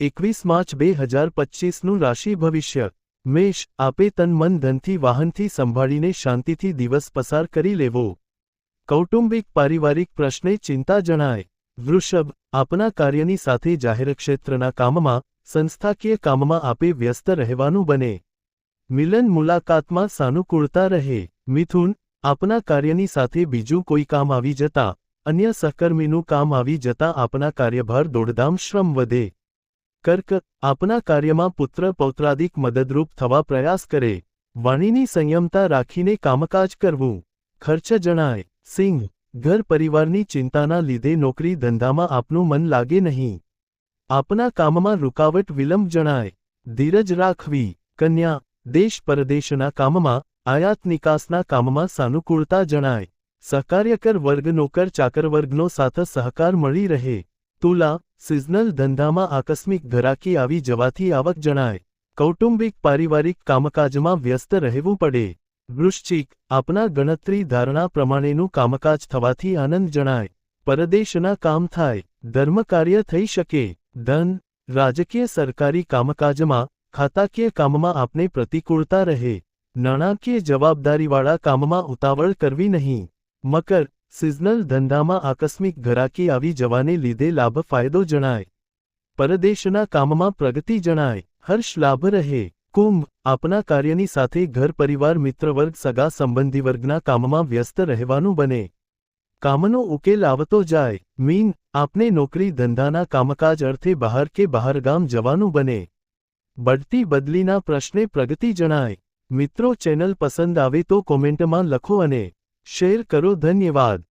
એકવીસ માર્ચ બે હજાર પચ્ચીસનું રાશિ ભવિષ્ય. મેષ, આપે તન મન ધનથી વાહનથી સંભાળીને શાંતિથી દિવસ પસાર કરી લેવો. કૌટુંબિક, પારિવારિક પ્રશ્ને ચિંતા જણાય. વૃષભ, આપના કાર્યની સાથે જાહેર ક્ષેત્રના કામમાં, સંસ્થાકીય કામમાં આપે વ્યસ્ત રહેવાનું બને. મિલન મુલાકાતમાં સાનુકૂળતા રહે. મિથુન, આપના કાર્યની સાથે બીજું કોઈ કામ આવી જતા, અન્ય સહકર્મીનું કામ આવી જતા આપના કાર્યભાર દોડધામ શ્રમ વધે. કર્ક, આપના કાર્યમાં પુત્ર પૌત્રાદિક મદદરૂપ થવા પ્રયાસ કરે. વાણીની સંયમતા રાખીને કામકાજ કરવું. ખર્ચ જણાય. સિંહ, ઘર પરિવારની ચિંતાના લીધે નોકરી ધંધામાં આપનું મન લાગે નહીં. આપના કામમાં રૂકાવટ વિલંબ જણાય. ધીરજ રાખવી. કન્યા, દેશ પરદેશના કામમાં આયાત નિકાસના કામમાં સાનુકૂળતા જણાય. સહકાર્યકર વર્ગ નોકર ચાકર વર્ગનો સાથ સહકાર મળી રહે. તુલા, સિઝનલ ધંધામાં આકસ્મિક ધરાકી આવી જવાથી આવક જણાય. કૌટુંબિક, પારિવારિક કામકાજમાં વ્યસ્ત રહેવું પડે. વૃશ્ચિક, આપના ગણતરી ધારણા પ્રમાણેનું કામકાજ થવાથી આનંદ જણાય. પરદેશના કામ થાય ધર્મકાર્ય થઈ શકે. ધન, રાજકીય સરકારી કામકાજમાં, ખાતાકીય કામમાં આપને પ્રતિકૂળતા રહે. નાણાકીય જવાબદારીવાળા કામમાં ઉતાવળ કરવી નહીં. મકર સિઝનલ ધંધામાં આકસ્મિક ઘરાકી આવી જવાને લીધે લાભ ફાયદો જણાય. પરદેશના કામમાં પ્રગતિ જણાય. હર્ષ લાભ રહે. કુંભ, આપના કાર્યની સાથે ઘર પરિવાર મિત્રવર્ગ સગા સંબંધી વર્ગના કામમાં વ્યસ્ત રહેવાનું બને. કામનો ઉકેલ આવતો જાય. મીન, આપને નોકરી ધંધાના કામકાજ અર્થે બહાર કે બહારગામ જવાનું બને. બઢતી બદલીના પ્રશ્ને પ્રગતિ જણાય. મિત્રો ચેનલ પસંદ આવે તો કોમેન્ટમાં લખો અને શેર કરો ધન્યવાદ.